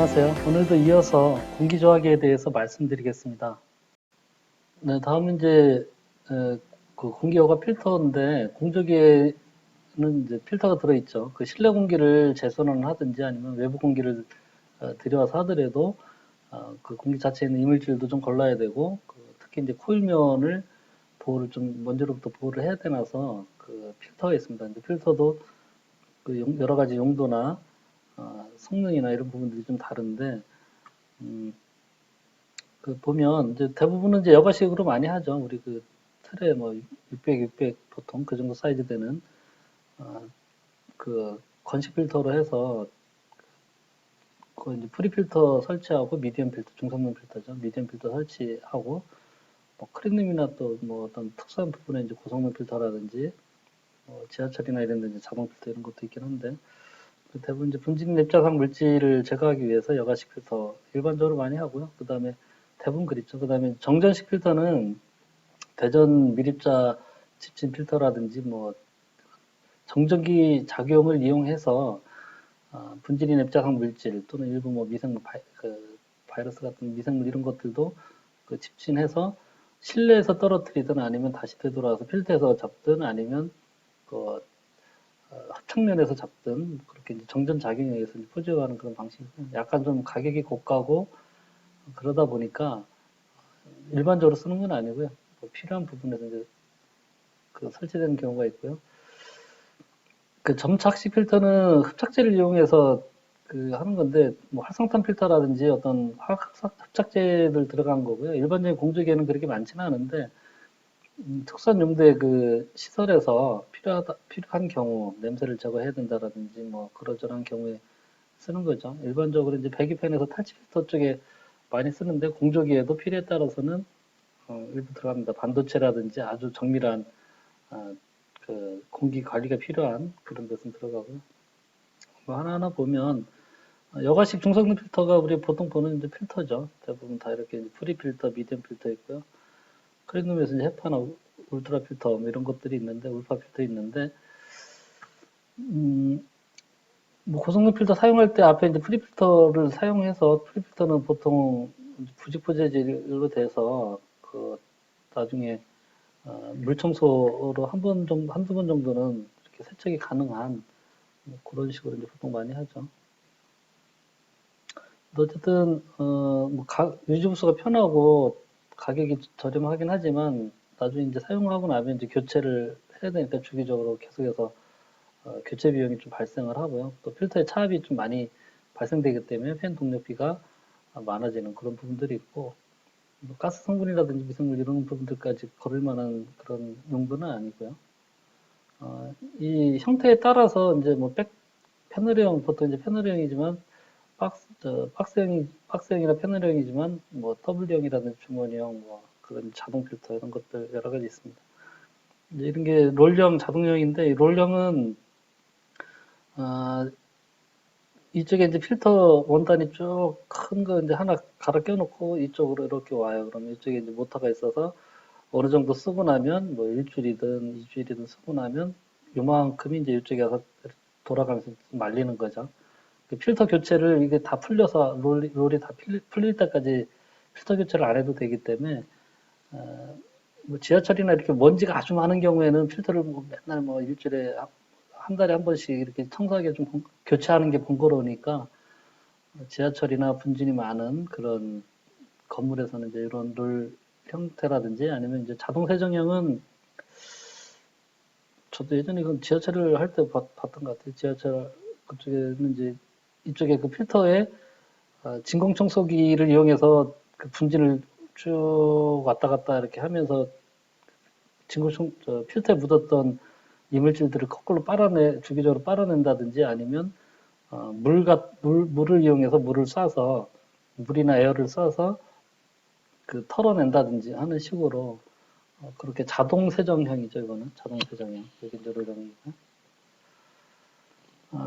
안녕하세요. 오늘도 이어서 공기조화기에 대해서 말씀드리겠습니다. 네, 다음은 이제 에, 그 공기효과 필터인데 공조기에는 이제 필터가 들어있죠. 그 실내 공기를 재순환을 하든지 아니면 외부 공기를 어, 들여와서 하더라도 어, 그 공기 자체에 있는 이물질도 좀 걸러야 되고 그 특히 이제 코일면을 보호를 좀 먼지로부터 보호를 해야 되나서 그 필터가 있습니다. 이제 필터도 그 용- 여러 가지 용도나 어, 성능이나 이런 부분들이 좀 다른데, 음, 그 보면 이제 대부분은 이제 여과식으로 많이 하죠. 우리 그 틀에 뭐 600, 600 보통 그 정도 사이즈 되는 어, 그 건식 필터로 해서 그 이제 프리 필터 설치하고 미디엄 필터, 중성능 필터죠. 미디엄 필터 설치하고 뭐 크리님이나 또 뭐 어떤 특수한 부분에 이제 고성능 필터라든지 뭐 지하철이나 이런 데 이제 자동 필터 이런 것도 있긴 한데 그 대부분 이제 분진 입자상 물질을 제거하기 위해서 여과식 필터 일반적으로 많이 하고요. 그 다음에 대부분 그립죠. 그 다음에 정전식 필터는 대전 밀입자 집진 필터라든지 뭐 정전기 작용을 이용해서 어, 분진인 입자상 물질 또는 일부 뭐 미생물 바이, 그 바이러스 같은 미생물 이런 것들도 그 집진해서 실내에서 떨어뜨리든 아니면 다시 되돌아와서 필터에서 잡든 아니면 그 어, 합창면에서 잡든 그렇게 정전 작용에 의해서 이제 포집하는 그런 방식이고 약간 좀 가격이 고가고 그러다 보니까 일반적으로 쓰는 건 아니고요. 뭐 필요한 부분에서 이제 그 설치되는 경우가 있고요. 그 점착식 필터는 흡착제를 이용해서 그 하는 건데 뭐 활성탄 필터라든지 어떤 화학 흡착제들 들어간 거고요. 일반적인 공조기에는 그렇게 많지는 않은데 음, 특수한 용도의 그 시설에서 필요하다, 필요한 경우, 냄새를 제거해야 된다라든지 뭐 그러저러한 경우에 쓰는 거죠. 일반적으로 이제 배기팬에서 탈취 필터 쪽에 많이 쓰는데 공조기에도 필요에 따라서는 어, 일부 들어갑니다. 반도체라든지 아주 정밀한 아, 그 공기 관리가 필요한 그런 것은 들어가고요. 뭐 하나하나 보면 어, 여과식 중성능 필터가 우리 보통 보는 이제 필터죠. 대부분 다 이렇게 프리 필터, 미디엄 필터 있고요. 크리놈에서 이제 헤파나 우- 울트라 필터 뭐 이런 것들이 있는데 울파 필터 있는데 음, 뭐 고성능 필터 사용할 때 앞에 이제 프리 필터를 사용해서 프리 필터는 보통 이제 부직포 재질로 돼서 그 나중에 어, 물 청소로 한 번 정도 한두 번 정도는 이렇게 세척이 가능한 뭐 그런 식으로 이제 보통 많이 하죠. 어쨌든 어뭐 유지부수가 편하고 가격이 저렴하긴 하지만 나중에 이제 사용하고 나면 이제 교체를 해야 되니까 주기적으로 계속해서 어, 교체 비용이 좀 발생을 하고요. 또 필터의 차압이 좀 많이 발생되기 때문에 팬 동력비가 많아지는 그런 부분들이 있고 뭐 가스 성분이라든지 미생물 이런 부분들까지 걸을 만한 그런 용도는 아니고요. 어, 이 형태에 따라서 이제 뭐 백, 패널형 보통 이제 패널형이지만 박스 저 박스형이 박스형이나 패널형이지만 뭐 W형이라든지 주머니형 뭐 그런 자동 필터 이런 것들 여러 가지 있습니다. 이제 이런 게 롤형 자동형인데 이 롤형은 아, 이쪽에 이제 필터 원단이 쭉 큰 거 이제 하나 갈아 껴놓고 이쪽으로 이렇게 와요. 그러면 이쪽에 이제 모터가 있어서 어느 정도 쓰고 나면 뭐 일주일이든 이주일이든 쓰고 나면 요만큼이 이제 이쪽에 가서 돌아가면서 말리는 거죠. 그 필터 교체를 이게 다 풀려서 롤이, 롤이 다 풀릴, 풀릴 때까지 필터 교체를 안 해도 되기 때문에 어, 뭐 지하철이나 이렇게 먼지가 아주 많은 경우에는 필터를 뭐 맨날 뭐 일주일에 한- 한 달에 한 번씩 이렇게 청소하기 좀 번- 교체하는 게 번거로우니까 지하철이나 분진이 많은 그런 건물에서는 이제 이런 롤 형태라든지 아니면 이제 자동 세정형은 저도 예전에 그 지하철을 할 때 봤던 것 같아요. 지하철 그쪽에는 이제 이쪽에 그 필터에 어, 진공 청소기를 이용해서 그 분진을 쭉 왔다 갔다 이렇게 하면서 진공 청, 저 필터에 묻었던 이물질들을 거꾸로 빨아내 주기적으로 빨아낸다든지 아니면 어, 물, 같- 물 물을 이용해서 물을 쏴서 물이나 에어를 쏴서 그 털어낸다든지 하는 식으로 어, 그렇게 자동 세정형이죠 이거는. 자동 세정형. 여기 롤형이고 어,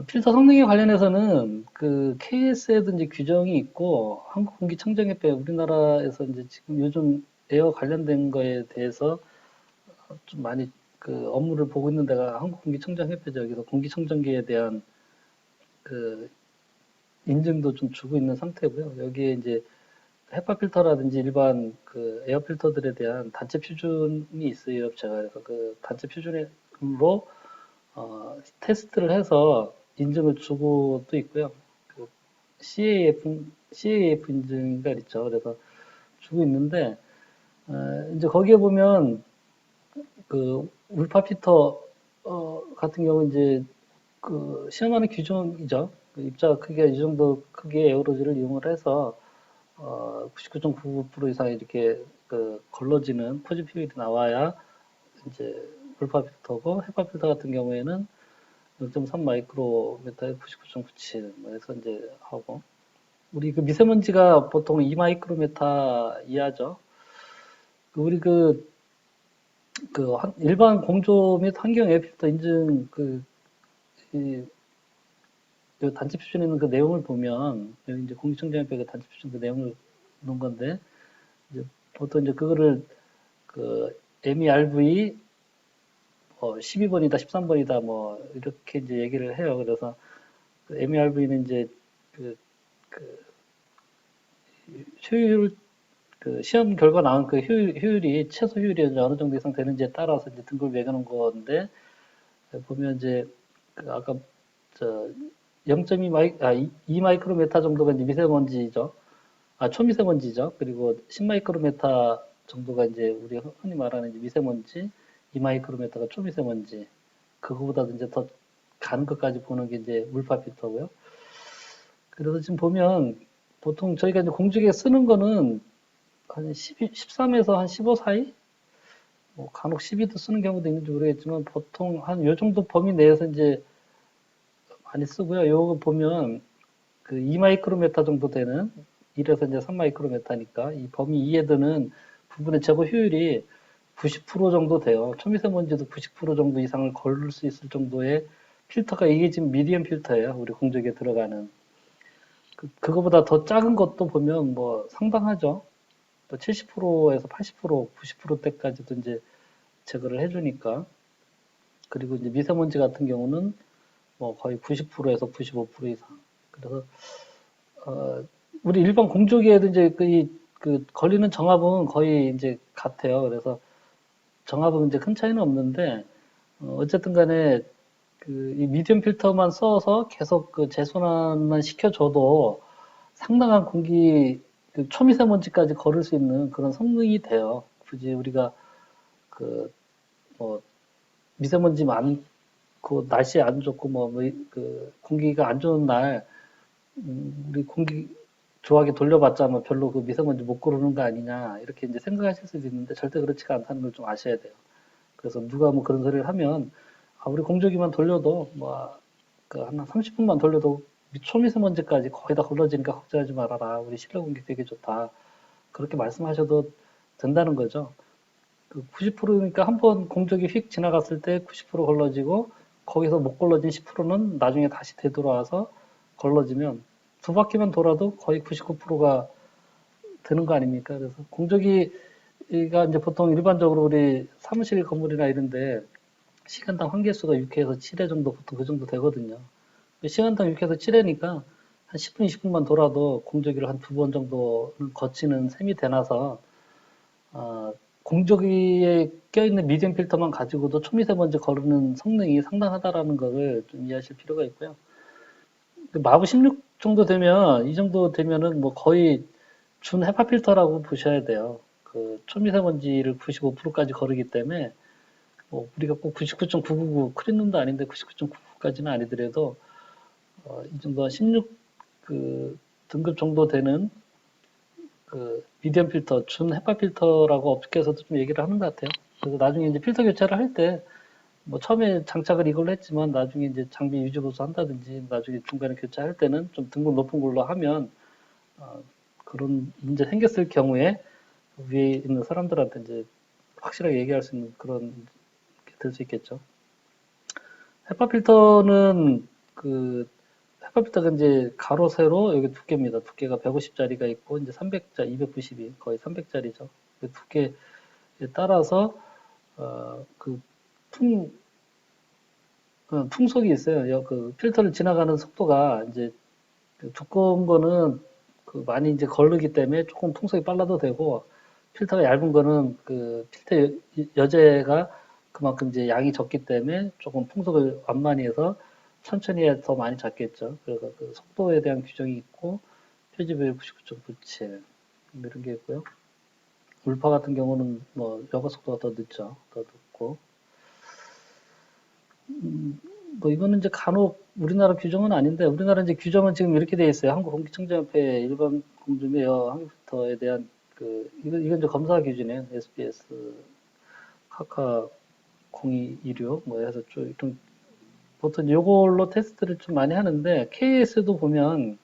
필터 성능에 관련해서는 그 KS에든지 규정이 있고 한국공기청정협회 우리나라에서 이제 지금 요즘 에어 관련된 거에 대해서 어, 좀 많이 그 업무를 보고 있는 데가 한국공기청정협회죠. 여기서 공기청정기에 대한 그 인증도 좀 주고 있는 상태고요. 여기에 이제 헤파 필터라든지 일반 그 에어 필터들에 대한 단체 표준이 있어요. 업체가 그래서 그 단체 표준으로 어, 테스트를 해서 인증을 주고 또 있고요. 그 CAF CAF 인증가 있죠. 그래서 주고 있는데 어, 이제 거기에 보면 그 울파 피터 어, 같은 경우 이제 그 시험하는 규정이죠. 그 입자 크기가 이 정도 크기의 에어로즈를 이용을 해서 어, 99.99% 이상 이렇게 그 걸러지는 포지 피율이 나와야 이제 울파 필터고 헤파 필터 같은 경우에는 0.3 마이크로메타에 99.97뭐 해서 이제 하고 우리 그 미세먼지가 보통 2 마이크로메타 이하죠. 그 우리 그, 그 한- 일반 공조 및 환경 에어 필터 인증 그, 이, 요 단체 표준에 있는 그 내용을 보면 여기 이제 공기청정협회 단체 표준 그 내용을 놓은 건데 이제 보통 이제 그거를 그 MERV 뭐 12번이다 13번이다 뭐 이렇게 이제 얘기를 해요. 그래서 그 MERV는 이제 그, 그 효율 그 시험 결과 나온 그 효율, 효율이 최소 효율이 어느 정도 이상 되는지에 따라서 이제 등급을 매겨놓은 건데 보면 이제 그 아까 저 0.2 마이 아 2 마이크로메타 정도가 이제 미세먼지죠. 아 초미세먼지죠. 그리고 10 마이크로메타 정도가 이제 우리 흔히 말하는 이제 미세먼지, 2 마이크로메타가 초미세먼지. 그거보다도 이제 더 가는 것까지 보는 게 이제 물파 필터고요. 그래서 지금 보면 보통 저희가 이제 공직에 쓰는 거는 한 12, 13에서 한 15 사이? 뭐 간혹 12도 쓰는 경우도 있는지 모르겠지만 보통 한 요 정도 범위 내에서 이제 많이 쓰고요. 요거 보면 그 2마이크로메타 정도 되는 1에서 이제 3마이크로메타니까 이 범위 이에 드는 부분의 제거 효율이 90% 정도 돼요. 초미세먼지도 90% 정도 이상을 걸을 수 있을 정도의 필터가 이게 지금 미디엄 필터예요. 우리 공적에 들어가는. 그, 그거보다 더 작은 것도 보면 뭐 상당하죠. 또 70%에서 80%, 90%대까지도 이제 제거를 해주니까. 그리고 이제 미세먼지 같은 경우는 뭐 거의 90%에서 95% 이상. 그래서 어, 우리 일반 공조기에도 이제 그, 이, 그 걸리는 정압은 거의 이제 같아요. 그래서 정압은 이제 큰 차이는 없는데 어, 어쨌든 간에 그이 미디엄 필터만 써서 계속 그 재순환만 시켜줘도 상당한 공기 그 초미세먼지까지 걸을 수 있는 그런 성능이 돼요. 굳이 우리가 그 뭐 미세먼지 많고 날씨 안 좋고 뭐 그 공기가 안 좋은 날 음, 우리 공기 좋아하게 돌려봤자 뭐 별로 그 미세먼지 못 고르는 거 아니냐 이렇게 이제 생각하실 수도 있는데 절대 그렇지가 않다는 걸 좀 아셔야 돼요. 그래서 누가 뭐 그런 소리를 하면 아, 우리 공조기만 돌려도 뭐그한 30분만 돌려도 초미세먼지까지 거의 다 걸러지니까 걱정하지 말아라. 우리 실내 공기 되게 좋다. 그렇게 말씀하셔도 된다는 거죠. 그 90%니까 한 번 공적이 휙 지나갔을 때 90% 걸러지고 거기서 못 걸러진 10%는 나중에 다시 되돌아와서 걸러지면 두 바퀴만 돌아도 거의 99%가 되는 거 아닙니까? 그래서 공적이가 이제 보통 일반적으로 우리 사무실 건물이나 이런데 시간당 환기수가 6회에서 7회 정도 보통 그 정도 되거든요. 시간당 6회에서 7회니까 한 10분, 20분만 돌아도 공조기를 한 두 번 정도는 거치는 셈이 되나서 어, 공조기에 껴있는 미디엄 필터만 가지고도 초미세먼지 거르는 성능이 상당하다라는 것을 좀 이해하실 필요가 있고요. 마부 16 정도 되면 이 정도 되면은 뭐 거의 준 헤파 필터라고 보셔야 돼요. 그 초미세먼지를 95%까지 거르기 때문에 뭐 우리가 꼭 99.999 크린룸도 아닌데 99.99까지는 아니더라도 어, 이 정도 16그 등급 정도 되는 그 미디엄 필터, 준 헤파 필터라고 업계에서도 좀 얘기를 하는 것 같아요. 그래서 나중에 이제 필터 교체를 할때 뭐 처음에 장착을 이걸로 했지만 나중에 이제 장비 유지 보수 한다든지 나중에 중간에 교체할 때는 좀 등급 높은 걸로 하면 어, 그런 문제 생겼을 경우에 위에 있는 사람들한테 이제 확실하게 얘기할 수 있는 그런 게 될 수 있겠죠. 헤파 필터는 그 헤파 필터가 이제 가로 세로 여기 두께입니다. 두께가 150짜리가 있고 이제 300짜 290이 거의 300짜리죠. 그 두께에 따라서 어, 그 풍, 어, 풍속이 있어요. 여- 그 필터를 지나가는 속도가 이제 그 두꺼운 거는 그 많이 이제 걸르기 때문에 조금 풍속이 빨라도 되고 필터가 얇은 거는 그 필터 여- 여제가 그만큼 이제 양이 적기 때문에 조금 풍속을 완만히 해서 천천히 해야 더 많이 잡겠죠. 그래서 그 속도에 대한 규정이 있고 표지별 99.97뭐 이런 게 있고요. 울파 같은 경우는 뭐 여가 속도가 더 늦죠. 더 늦고 음, 뭐 이거는 이제 간혹 우리나라 규정은 아닌데 우리나라 이제 규정은 지금 이렇게 돼 있어요. 한국 공기청정협회 일반 공중에어 항공필터에 대한 그 이거 이건 이제 검사 기준이에요. SBS 카카 0216 뭐 해서 좀 보통 이걸로 테스트를 좀 많이 하는데 KS도 보면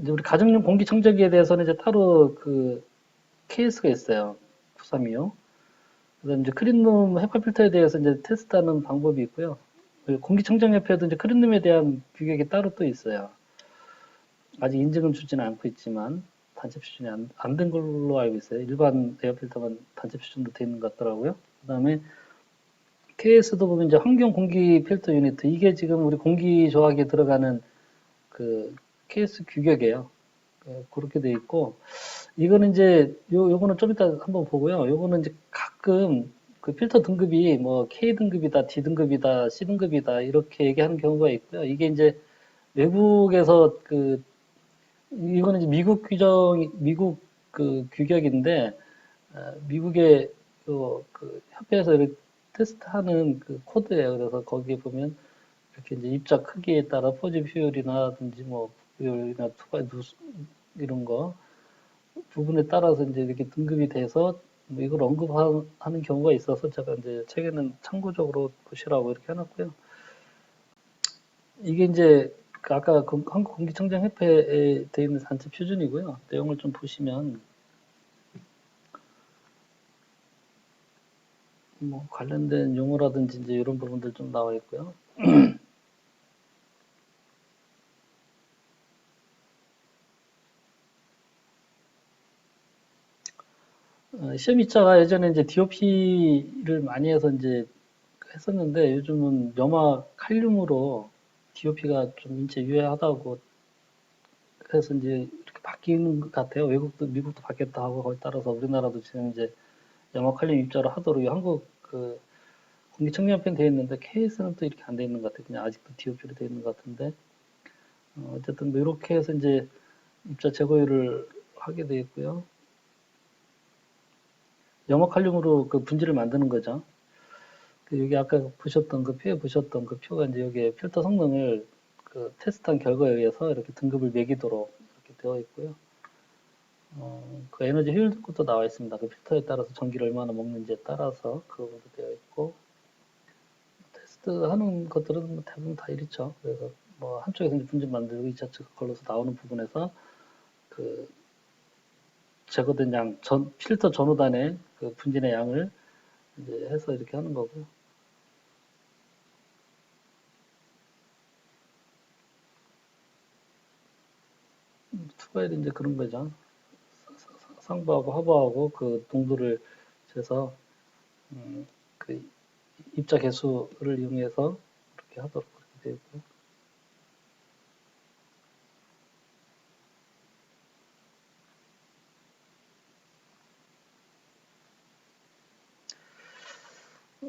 이제 우리 가정용 공기청정기에 대해서는 이제 따로 그 KS가 있어요. 9325. 그다음 이제 크린룸 헤파 필터에 대해서 이제 테스트하는 방법이 있고요. 그 공기청정협회도 이제 크린룸에 대한 규격이 따로 또 있어요. 아직 인증은 주지는 않고 있지만 단체 표준이 안된 걸로 알고 있어요. 일반 에어 필터만 단체 표준도 돼 있는 것 같더라고요. 그다음에 KS도 보면 이제 환경 공기 필터 유니트 이게 지금 우리 공기 조화기에 들어가는 그 KS 규격이에요. 그, 그렇게 돼 있고 이거는 이제 요 요거는 좀 이따 한번 보고요. 요거는 이제 가끔 그 필터 등급이 뭐 K 등급이다, D 등급이다, C 등급이다 이렇게 얘기하는 경우가 있고요. 이게 이제 외국에서 그 이거는 이제 미국 규정 미국 그 규격인데 어, 미국의 그, 그 협회에서 이렇게 테스트하는 그 코드예요. 그래서 거기에 보면 이렇게 이제 입자 크기에 따라 포집 효율이나든지 뭐 효율이나 투과 누수 이런 거 부분에 따라서 이제 이렇게 등급이 돼서 뭐 이걸 언급하는 경우가 있어서 제가 이제 책에는 참고적으로 보시라고 이렇게 해놨고요. 이게 이제 그 아까 그 한국 공기청정 협회에 되어 있는 단체 표준이고요. 내용을 좀 보시면 뭐 관련된 용어라든지 이제 이런 부분들 좀 나와 있고요. 어, 시험 입자가 예전에 이제 DOP를 많이 해서 이제 했었는데 요즘은 염화 칼륨으로 DOP가 좀 인체 유해하다고 해서 이제 이렇게 바뀌는 것 같아요. 외국도 미국도 바뀌었다 하고 거기 따라서 우리나라도 지금 이제 염화 칼륨 입자를 하도록 한국 그 공기청정협회는 돼 있는데 KS는 또 이렇게 안돼 있는 것 같아요. 그냥 아직도 DOP로 돼 있는 것 같은데 어, 어쨌든 뭐 이렇게 해서 이제 입자 제거율을 하게 돼 있고요. 염화 칼륨으로 그 분지를 만드는 거죠. 그 여기 아까 보셨던 그 표에 보셨던 그 표가 이제 여기에 필터 성능을 그 테스트한 결과에 의해서 이렇게 등급을 매기도록 이렇게 되어 있고요. 어, 그 에너지 효율도 나와 있습니다. 그 필터에 따라서 전기를 얼마나 먹는지에 따라서 그 부분도 되어 있고 테스트하는 것들은 뭐 대부분 다 이렇죠. 그래서 뭐 한쪽에서 분진 만들고 2차 측 걸러서 나오는 부분에서 그 제거된 양, 전, 필터 전후단의 그 분진의 양을 이제 해서 이렇게 하는 거고요. 음, 투과일이 이제 그런 거죠. 상부하고 하부하고 그 동도를 재서 음, 그 입자 개수를 이용해서 그렇게 하도록 그렇게 되어 있고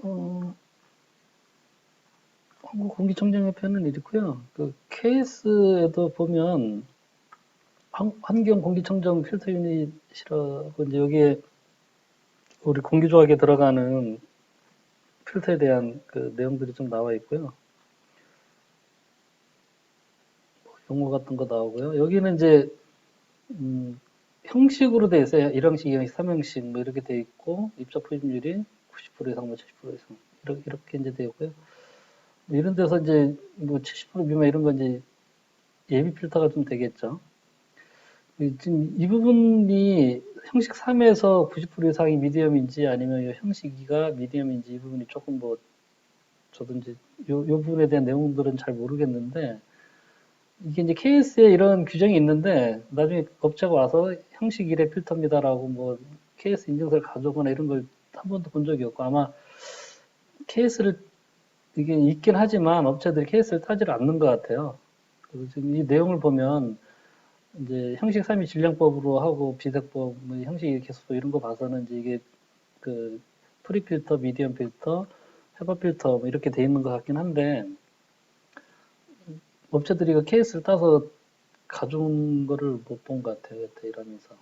어, 한국공기청정협회는 이렇고요. 그 KS에도 보면 환- 환경 공기청정 필터 유닛이라고 이제 여기에 우리 공기조학에 들어가는 필터에 대한 그 내용들이 좀 나와 있고요. 뭐 용어 같은 거 나오고요. 여기는 이제 음, 형식으로 돼 있어요. 1형식, 2형식, 3형식 뭐 이렇게 돼 있고 입자 포집률이 90% 이상, 뭐 70% 이상 이렇게, 이렇게 이제. 뭐 이런 데서 이제 뭐 70% 미만 이런 건 이제 예비 필터가 좀 되겠죠. 이- 지금 이 부분이 형식 3에서 90% 이상이 미디엄인지 아니면 이 형식 2가 미디엄인지 이 부분이 조금 뭐 저도 이제 요, 요 부분에 대한 내용들은 잘 모르겠는데 이게 이제 KS에 이런 규정이 있는데 나중에 업체가 와서 형식 1의 필터입니다라고 뭐 KS 인증서를 가져오거나 이런 걸 한 번도 본 적이 없고 아마 KS를 이게 있긴 하지만 업체들이 KS를 타지를 않는 것 같아요. 그리고 지금 이 내용을 보면 이제 형식 삼이 질량법으로 하고 비색법, 뭐 형식 개수도 이런 거 봐서는 이제 이게 그 프리 필터, 미디엄 필터, 헤버 필터 뭐 이렇게 돼 있는 것 같긴 한데 업체들이 그 케이스를 따서 가져온 거를 못 본 것 같아요. 여태 일하면서.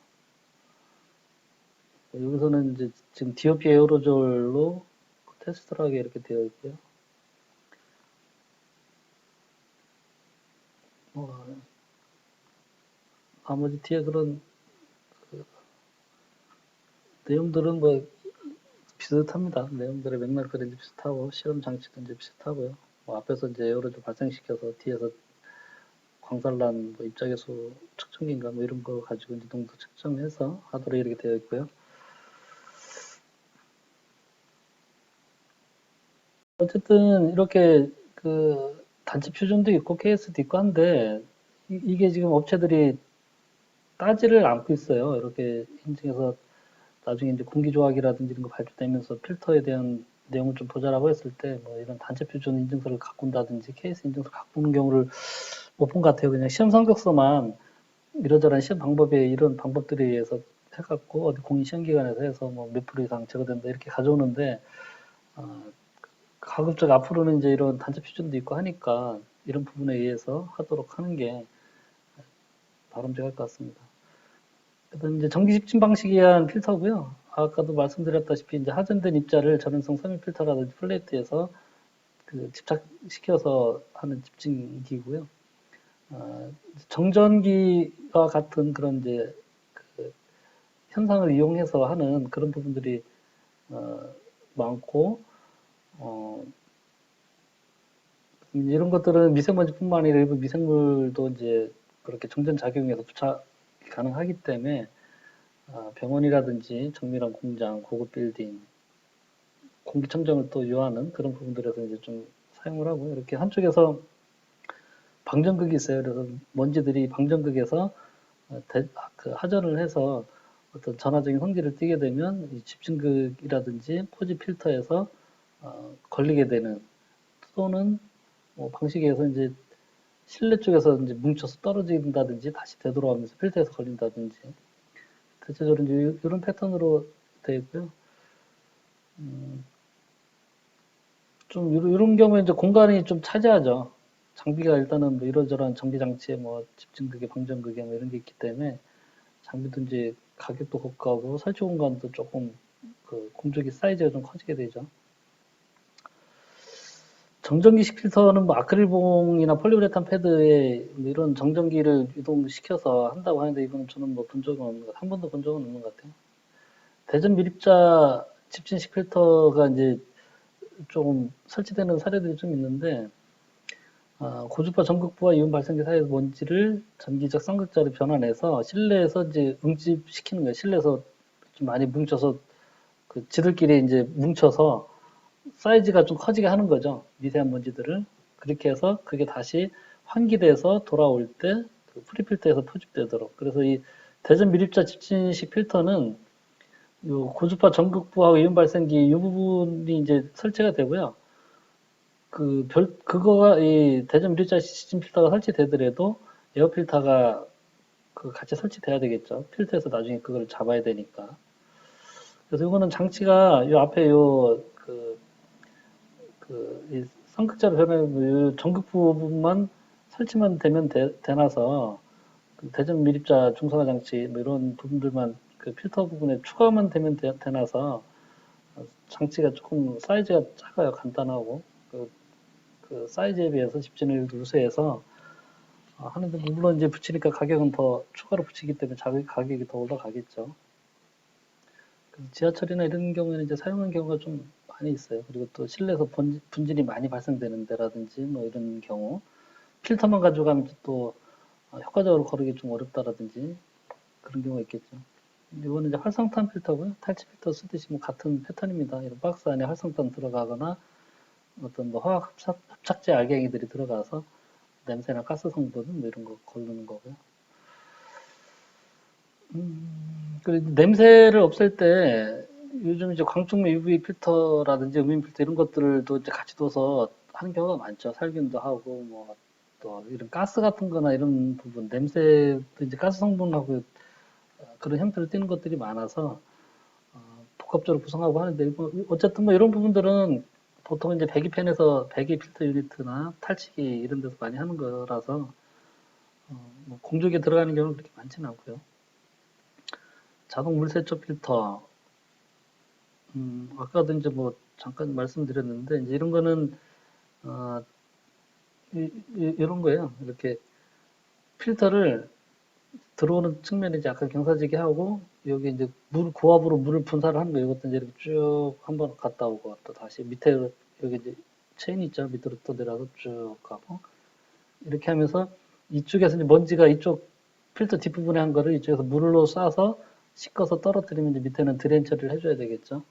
여기서는 이제 지금 DOP 에어로졸로 테스트를 하게 이렇게 되어 있고요. 뭐, 나머지 뒤에 그런 그 내용들은 뭐 비슷합니다. 내용들의 맥락들이 비슷하고 실험 장치도 이제 비슷하고요. 뭐 앞에서 이제 에어로졸 발생시켜서 뒤에서 광산란 뭐 입자계수 측정기인가 뭐 이런 거 가지고 이제 농도 측정해서 하도록 이렇게 되어 있고요. 어쨌든 이렇게 그 단체 표준도 있고 케이스도 있고 한데 이- 이게 지금 업체들이 따지를 않고 있어요. 이렇게 인증해서 나중에 이제 공기 조각이라든지 이런 거 발표되면서 필터에 대한 내용을 좀 보자라고 했을 때 뭐 이런 단체 표준 인증서를 갖고 온다든지 케이스 인증서 오는 경우를 못 본 것 같아요. 그냥 시험 성적서만 이러저런 시험 방법에 이런 방법들에 의해서 해갖고 어디 공인 시험 기관에서 해서 뭐 몇 프로 이상 제거된다 이렇게 가져오는데 어, 가급적 앞으로는 이제 이런 단체 표준도 있고 하니까 이런 부분에 의해서 하도록 하는 게 바람직할 것 같습니다. 그다음 이제 전기 집진 방식에 의한 필터고요. 아까도 말씀드렸다시피 이제 하전된 입자를 전원성 섬유 필터라든지 플레이트에서 그 집착시켜서 하는 집진기고요. 어, 정전기와 같은 그런 이제 그 현상을 이용해서 하는 그런 부분들이 어, 많고 어, 음, 이런 것들은 미세먼지뿐만 아니라 일부 미생물도 이제 그렇게 정전 작용해서 부착이 가능하기 때문에 아, 병원이라든지 정밀한 공장, 고급 빌딩, 공기청정을 또 요하는 그런 부분들에서 이제 좀 사용을 하고 이렇게 한쪽에서 방전극이 있어요. 그래서 먼지들이 방전극에서 어, 대- 그 하전을 해서 어떤 전화적인 성질을 띠게 되면 이 집중극이라든지 포지 필터에서 어, 걸리게 되는 또는 뭐 방식에서 이제 실내 쪽에서 이제 뭉쳐서 떨어진다든지 다시 되돌아오면서 필터에서 걸린다든지 대체적으로 이제 이런 패턴으로 되어 있고요. 음, 좀 이런, 경우에 이제 공간이 좀 차지하죠. 장비가 일단은 뭐 이러저러한 전기 장치에 뭐 집중극에 방전극에 뭐 이런 게 있기 때문에 장비도 이제 가격도 고가고 설치 공간도 조금 그 공조기 사이즈가 좀 커지게 되죠. 정전기식 필터는 뭐 아크릴봉이나 폴리우레탄 패드에 뭐 이런 정전기를 이동시켜서 한다고 하는데 이거는 저는 뭐 본 적은 없는 것, 한 번도 본 적은 없는 것 같아요. 대전 밀입자 집진식 필터가 이제 조금 설치되는 사례들이 좀 있는데 아, 고주파 전극부와 이온 발생기 사이에서 먼지를 전기적 쌍극자로 변환해서 실내에서 이제 응집시키는 거예요. 실내에서 좀 많이 뭉쳐서 그 지들끼리 이제 뭉쳐서 사이즈가 좀 커지게 하는 거죠. 미세한 먼지들을. 그렇게 해서 그게 다시 환기돼서 돌아올 때 그 프리필터에서 포집되도록. 그래서 이 대전 밀입자 집진식 필터는 요 고주파 전극부하고 이온 발생기 이 부분이 이제 설치가 되고요. 그 별, 그거가 이 대전 밀입자 집진 필터가 설치되더라도 에어 필터가 그 같이 설치돼야 되겠죠. 필터에서 나중에 그걸 잡아야 되니까. 그래서 이거는 장치가 요 앞에 요 그, 그, 이 성극자로 변하는 이 전극 부분만 설치만 되면 되, 되나서 그 대전 밀입자 중성화 장치 뭐 이런 부분들만 그 필터 부분에 추가만 되면 되, 되나서 어, 장치가 조금 사이즈가 작아요. 간단하고 그, 그 사이즈에 비해서 집진을 누수해서 어, 하는데 물론 이제 붙이니까 가격은 더 추가로 붙이기 때문에 가격이 더 올라가겠죠. 지하철이나 이런 경우에는 이제 사용한 경우가 좀 많이 있어요. 그리고 또 실내에서 번- 분진이 많이 발생되는 데라든지 뭐 이런 경우 필터만 가져가면 또 어, 효과적으로 거르기 좀 어렵다라든지 그런 경우가 있겠죠. 이거는 이제 활성탄 필터고요. 탈취 필터 쓰듯이 뭐 같은 패턴입니다. 이런 박스 안에 활성탄 들어가거나 어떤 뭐 화학 합착, 합착제 알갱이들이 들어가서 냄새나 가스 성분 뭐 이런 거 거르는 거고요. 음, 그리고 냄새를 없앨 때 요즘 이제 광촉매 UV 필터라든지 음인 필터 이런 것들도 이제 같이 둬서 하는 경우가 많죠. 살균도 하고 뭐 또 이런 가스 같은 거나 이런 부분, 냄새도 이제 가스 성분하고 어, 그런 형태를 띠는 것들이 많아서 어, 복합적으로 구성하고 하는데 뭐 어쨌든 뭐 이런 부분들은 보통 이제 배기팬에서 배기 필터 유니트나 탈취기 이런 데서 많이 하는 거라서 어, 뭐 공조기에 들어가는 경우는 그렇게 많지는 않고요. 자동 물세척 필터, 음, 아까도 이제 뭐 잠깐 말씀드렸는데 이제 이런 거는 어, 이, 런 거예요. 이렇게 필터를 들어오는 측면이 이제 약간 경사지게 하고 여기 이제 물 고압으로 물을 분사를 하는 거예요. 이것도 이제 이렇게 쭉 한번 갔다 오고 또 다시 밑에 여기 이제 체인이 있죠. 밑으로 또 내려서 쭉 가고 이렇게 하면서 이쪽에서 이제 먼지가 이쪽 필터 뒷부분에 한 거를 이쪽에서 물로 쏴서 씻어서 떨어뜨리면 이제 밑에는 드레인 처리를 해줘야 되겠죠.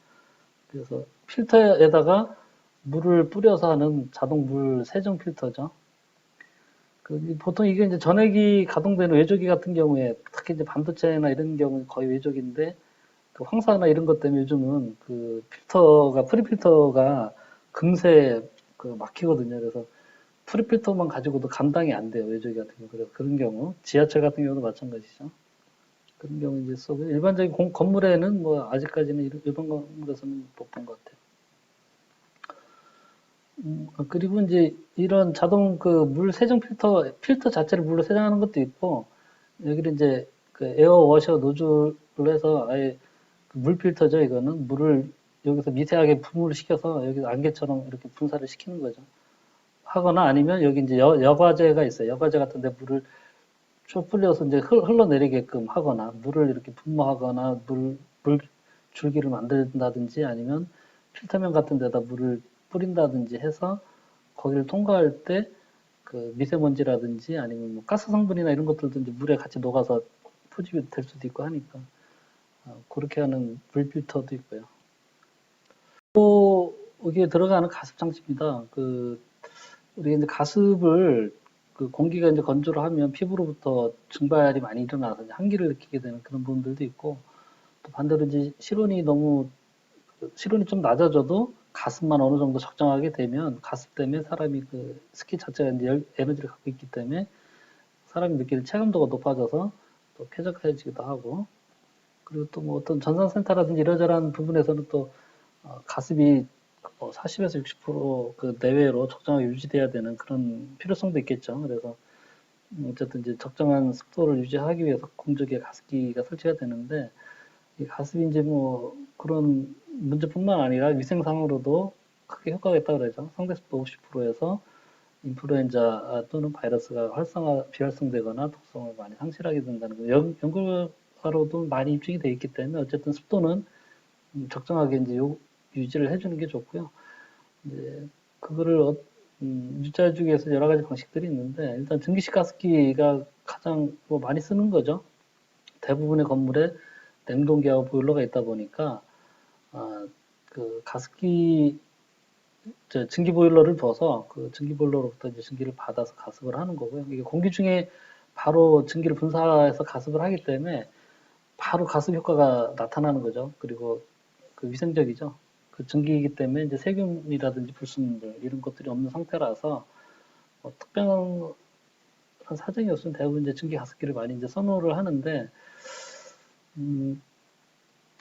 그래서 필터에다가 물을 뿌려서 하는 자동 물 세정 필터죠. 그 보통 이게 이제 전액이 가동되는 외조기 같은 경우에 특히 이제 반도체나 이런 경우 거의 외조기인데 그 황사나 이런 것 때문에 요즘은 그 필터가 프리 필터가 금세 그 막히거든요. 그래서 프리 필터만 가지고도 감당이 안 돼요. 외조기 같은 경우. 그래서 그런 경우 지하철 같은 경우도 마찬가지죠. 그런 경우 이제 쓰고 일반적인 공, 건물에는 뭐 아직까지는 일- 일반 건물에서는 못 본 것 같아요. 음, 그리고 이제 이런 자동 그 물 세정 필터 필터 자체를 물로 세정하는 것도 있고 여기를 이제 그 에어 워셔 노즐을 해서 아예 그 물 필터죠 이거는 물을 여기서 미세하게 분무를 시켜서 여기 안개처럼 이렇게 분사를 시키는 거죠. 하거나 아니면 여기 이제 여, 여과제가 있어요. 여과제 같은데 물을 쭉 뿌려서 이제 흘, 흘러내리게끔 하거나 물을 이렇게 분무하거나 물, 물 줄기를 만든다든지 아니면 필터면 같은 데다 물을 뿌린다든지 해서 거기를 통과할 때 그 미세먼지라든지 아니면 뭐 가스 성분이나 이런 것들도 이제 물에 같이 녹아서 포집이 될 수도 있고 하니까 어, 그렇게 하는 물 필터도 있고요. 또 여기에 들어가는 가습 장치입니다. 그 우리 이제 가습을 그 공기가 이제 건조를 하면 피부로부터 증발이 많이 일어나서 한기를 느끼게 되는 그런 부분들도 있고 또 반대로 이제 실온이 너무 그 실온이 좀 낮아져도 가습만 어느 정도 적정하게 되면 가습 때문에 사람이 그 스키 자체가 이제 열- 에너지를 갖고 있기 때문에 사람이 느끼는 체감도가 높아져서 또 쾌적해지기도 하고 그리고 또 뭐 어떤 전산센터라든지 이러저러한 부분에서는 또 어, 가습이 뭐 40에서 60%그 내외로 적정하게 유지돼야 되는 그런 필요성도 있겠죠. 그래서 음, 어쨌든 이제 적정한 습도를 유지하기 위해서 공조기에 가습기가 설치가 되는데 이 가습이 이제 뭐 그런 문제뿐만 아니라 위생상으로도 크게 효과가 있다고 그러죠. 상대 습도 50%에서 인플루엔자 또는 바이러스가 활성화, 비활성되거나 독성을 많이 상실하게 된다는 거. 연, 연구가로도 많이 입증이 돼 있기 때문에 어쨌든 습도는 음, 적정하게 이제 요- 유지를 해주는 게 좋고요. 이제 그거를 어- 음, 유지해주기 위해서 여러 가지 방식들이 있는데 일단 전기식 가습기가 가장 뭐 많이 쓰는 거죠. 대부분의 건물에 냉동기하고 보일러가 있다 보니까 아, 그 가습기 저 증기 보일러를 둬서 그 증기 보일러로부터 이제 증기를 받아서 가습을 하는 거고요. 이게 공기 중에 바로 증기를 분사해서 가습을 하기 때문에 바로 가습 효과가 나타나는 거죠. 그리고 그 위생적이죠. 그 증기이기 때문에 이제 세균이라든지 불순물 이런 것들이 없는 상태라서 뭐 특별한 사정이 없으면 대부분 이제 증기 가습기를 많이 이제 선호를 하는데 음,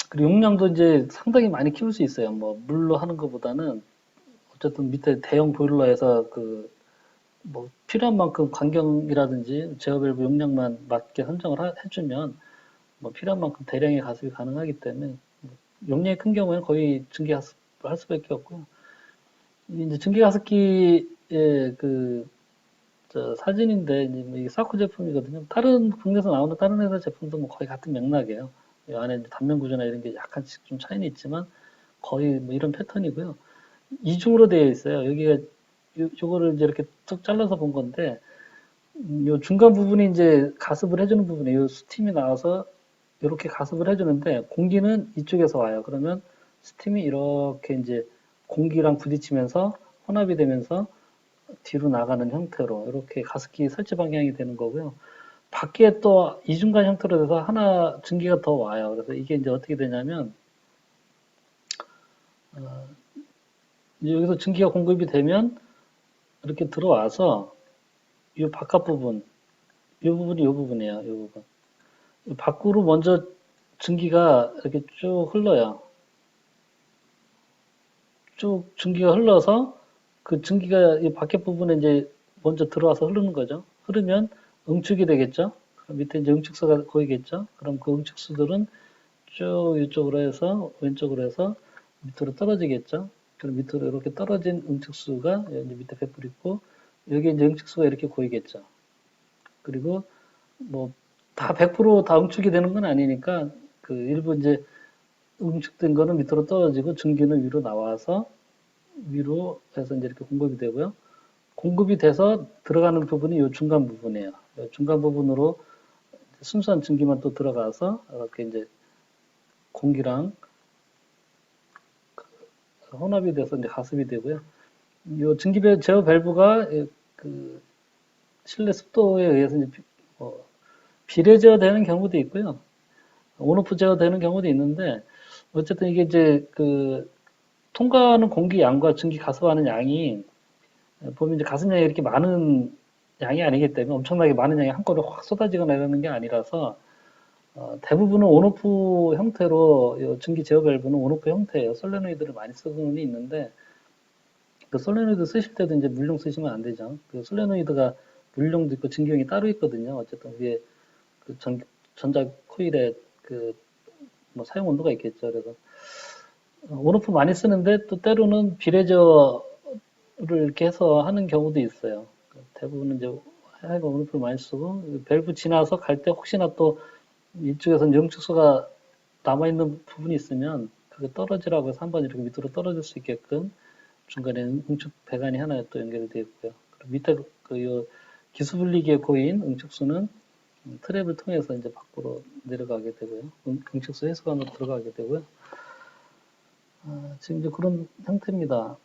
그리고 용량도 이제 상당히 많이 키울 수 있어요. 뭐 물로 하는 것보다는 어쨌든 밑에 대형 보일러에서 그 뭐 필요한 만큼 간경이라든지 제어 밸브 용량만 맞게 선정을 하- 해주면 뭐 필요한 만큼 대량의 가습이 가능하기 때문에 뭐 용량이 큰 경우에는 거의 증기 가습을 할 수밖에 없고요. 이제 증기 가습기의 그저 사진인데 이제 뭐 이게 사코 제품이거든요. 다른 국내에서 나오는 다른 회사 제품도 뭐 거의 같은 맥락이에요. 이 안에 단면 구조나 이런 게 약간씩 좀 차이는 있지만 거의 뭐 이런 패턴이고요. 이중으로 되어 있어요. 여기가 요, 요거를 이제 이렇게 쭉 잘라서 본 건데 음, 요 중간 부분이 이제 가습을 해주는 부분에 요 스팀이 나와서 이렇게 가습을 해주는데 공기는 이쪽에서 와요. 그러면 스팀이 이렇게 이제 공기랑 부딪히면서 혼합이 되면서 뒤로 나가는 형태로 이렇게 가습기 설치 방향이 되는 거고요. 밖에 또 이중간 형태로 돼서 하나 증기가 더 와요. 그래서 이게 이제 어떻게 되냐면 어, 여기서 증기가 공급이 되면 이렇게 들어와서 이 바깥 부분, 이 부분이 이 부분이에요. 이 부분. 이 밖으로 먼저 증기가 이렇게 쭉 흘러요. 쭉 증기가 흘러서 그 증기가 이 밖에 부분에 이제 먼저 들어와서 흐르는 거죠. 흐르면 응축이 되겠죠. 그럼 밑에 이제 응축수가 보이겠죠. 그럼 그 응축수들은 쭉 이쪽으로 해서 왼쪽으로 해서 밑으로 떨어지겠죠. 그럼 밑으로 이렇게 떨어진 응축수가 여기 밑에 배불 있고 여기 이제 응축수가 이렇게 보이겠죠. 그리고 뭐 다 100%다 응축이 되는 건 아니니까 그 일부 이제 응축된 거는 밑으로 떨어지고 증기는 위로 나와서 위로 해서 이제 이렇게 공급이 되고요. 공급이 돼서 들어가는 부분이 이 중간 부분이에요. 이 중간 부분으로 순수한 증기만 또 들어가서 이렇게 이제 공기랑 그 혼합이 돼서 이제 가습이 되고요. 이 증기 배- 제어 밸브가 예, 그 실내 습도에 의해서 이제 비- 어, 비례 제어되는 경우도 있고요. 온오프 제어되는 경우도 있는데 어쨌든 이게 이제 그 통과하는 공기 양과 증기 가습하는 양이 보면 이제 가습량이 이렇게 많은 양이 아니기 때문에 엄청나게 많은 양이 한꺼번에 확 쏟아지거나 이러는 게 아니라서 어, 대부분은 온오프 형태로 이 증기 제어 밸브는 온오프 형태예요. 솔레노이드를 많이 쓰고는 있는데 그 솔레노이드 쓰실 때도 이제 물용 쓰시면 안 되죠. 그 솔레노이드가 물용도 있고 증기용이 따로 있거든요. 어쨌든 위에 그 전, 전자 코일에 그뭐 사용 온도가 있겠죠. 그래서 어, 온오프 많이 쓰는데 또 때로는 비례저를 이렇게 해서 하는 경우도 있어요. 그 대부분은 이제 하이가 온오프를 많이 쓰고 그 밸브 지나서 갈 때 혹시나 또 이쪽에서 영축소가 남아있는 부분이 있으면 그게 떨어지라고 해서 한번 이렇게 밑으로 떨어질 수 있게끔 중간에 응축 배관이 하나 또 연결이 되어 있고요. 밑에 그요 기수 분리기에 고인 응축수는 음, 트랩을 통해서 이제 밖으로 내려가게 되고요. 응- 응축수 해수관으로 들어가게 되고요. 아, 지금 이제 그런 형태입니다.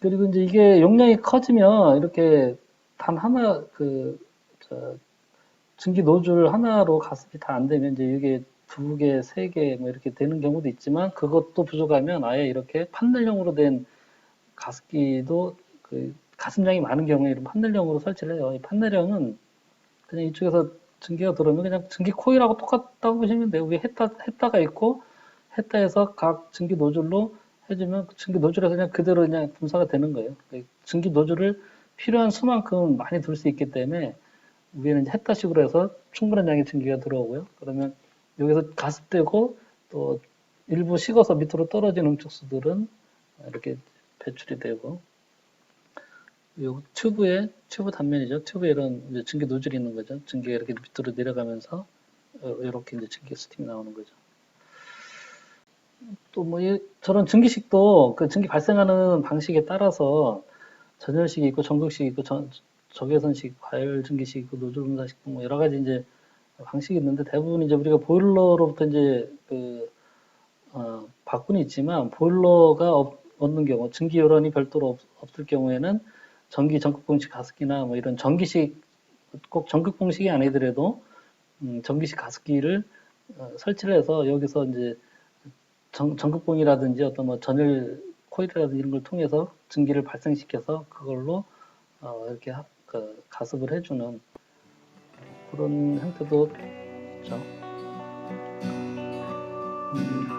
그리고 이제 이게 용량이 커지면 이렇게 단 하나 그, 저, 증기 노즐 하나로 가습이 다 안 되면 이제 이게 두 개, 세 개, 뭐 이렇게 되는 경우도 있지만 그것도 부족하면 아예 이렇게 판넬형으로 된 가습기도 그 가습량이 많은 경우에 이런 판넬형으로 설치를 해요. 이 판넬형은 그냥 이쪽에서 증기가 들어오면 그냥 증기 코일하고 똑같다고 보시면 돼요. 위에 했다, 했다가 있고 했다에서 각 증기 노즐로 해주면 그 증기 노즐에서 그냥 그대로 그냥 분사가 되는 거예요. 그 증기 노즐을 필요한 수만큼 많이 둘 수 있기 때문에 위에는 했다식으로 해서 충분한 양의 증기가 들어오고요. 그러면 여기서 가습되고 또 일부 식어서 밑으로 떨어진 응축수들은 이렇게 배출이 되고 요 튜브에 튜브 단면이죠. 튜브에 이런 증기 노즐이 있는 거죠. 증기가 이렇게 밑으로 내려가면서 어, 이렇게 이제 증기 스팀이 나오는 거죠. 또 뭐 저런 증기식도 그 증기 발생하는 방식에 따라서 전열식이 있고 전극식이 있고 전, 적외선식, 과열 증기식 있고 노즐 분사식 뭐 여러 가지 이제 방식이 있는데 대부분 이제 우리가 보일러로부터 이제 그 어, 바꾼이 있지만 보일러가 없, 없는 경우 증기 요런이 별도로 없, 을 경우에는 전기 전극 공식 가습기나 뭐 이런 전기식 꼭 전극 공식이 아니더라도 음, 전기식 가습기를 어, 설치를 해서 여기서 이제 전, 전극봉이라든지 어떤 뭐 전열 코일이라든지 이런 걸 통해서 증기를 발생시켜서 그걸로 어, 이렇게 하- 그 가습을 해주는 그런 형태도 있죠. 음,